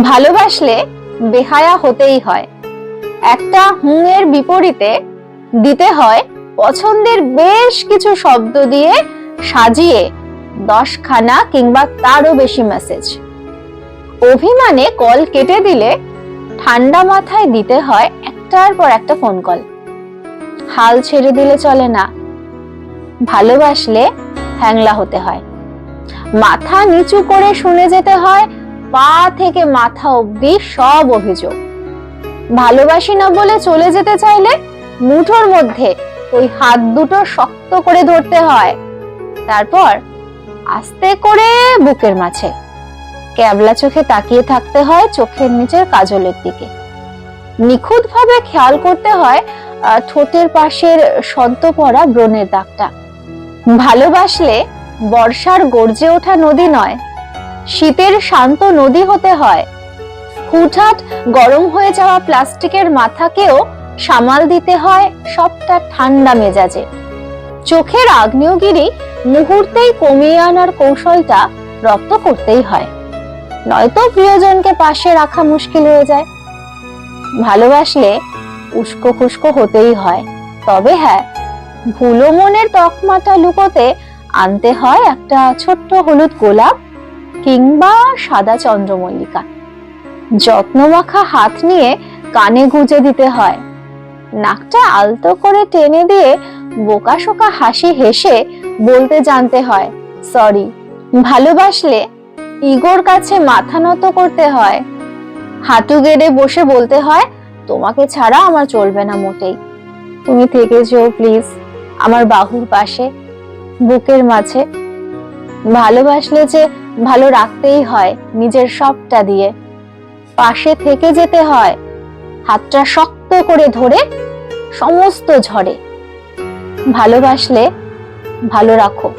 ভালোবাসলে বেহায়া হতেই হয়। একটা হুঁ এর বিপরীতে দিতে হয় পছন্দের বেশ কিছু শব্দ দিয়ে সাজিয়ে দশখানা কিংবা তারও বেশি মেসেজ অভিমানে কল কেটে দিলে ঠান্ডা মাথায় দিতে হয় একটার পর একটা ফোন কল হাল ছেড়ে দিলে চলে না। ভালোবাসলে হ্যাংলা হতে হয়। মাথা নিচু করে শুনে যেতে হয় পা থেকে মাথা অবধি সব অভিযোগ। ভালোবাসি না বলে চলে যেতে চাইলে মুঠোর মধ্যে ওই হাত দুটো শক্ত করে ধরতে হয়। তারপর আস্তে করে বুকের মাঝে ক্যাবলা চোখে তাকিয়ে থাকতে হয় চোখের নিচের কাজলের দিকে। নিখুঁত ভাবে খেয়াল করতে হয় ঠোঁটের পাশের সদ্য পড়া ব্রণের দাগটা। ভালোবাসলে বর্ষার গর্জে ওঠা নদী নয় শীতের শান্ত নদী হতে হয়। হুটহাট গরম হয়ে যাওয়া প্লাস্টিকের মাথাকেও সামাল দিতে হয় সবটা ঠান্ডা মেজাজে। চোখের আগ্নেয়গিরি মুহূর্তেই কমিয়ে আনার কৌশলটা রপ্ত করতেই হয়। নয়তো প্রিয়জনকে পাশে রাখা মুশকিল হয়ে যায়। ভালোবাসলে উস্কো খুস্কো হতেই হয়। তবে হ্যাঁ ভুলো মনের তকমাটা লুকোতে আনতে হয় একটা ছোট্ট হলুদ গোলাপ কিংবা সাদা চন্দ্রমল্লিকা। যত্নমাখা হাত নিয়ে কানে গুজে দিতে হয়। নাকটা আলতো করে টেনে দিয়ে বোকাশোকা হাসি হেসে বলতে জানতে হয়, সরি, ভালোবাসলে ইগোর কাছে মাথা নত করতে হয়। হাঁটু গেড়ে বসে বলতে হয়, তোমাকে ছাড়া আমার চলবে না মোটেই। তুমি থেকে যেও প্লিজ, আমার বাহুর পাশে, বুকের মাঝে। ভালোবাসলে যে ভালো রাখতেই হয় নিজের সবটা দিয়ে। পাশে থেকে যেতে হয়, হাতটা শক্ত করে ধরে সমস্ত ঝড়ে। ভালোবাসলে ভালো রাখো।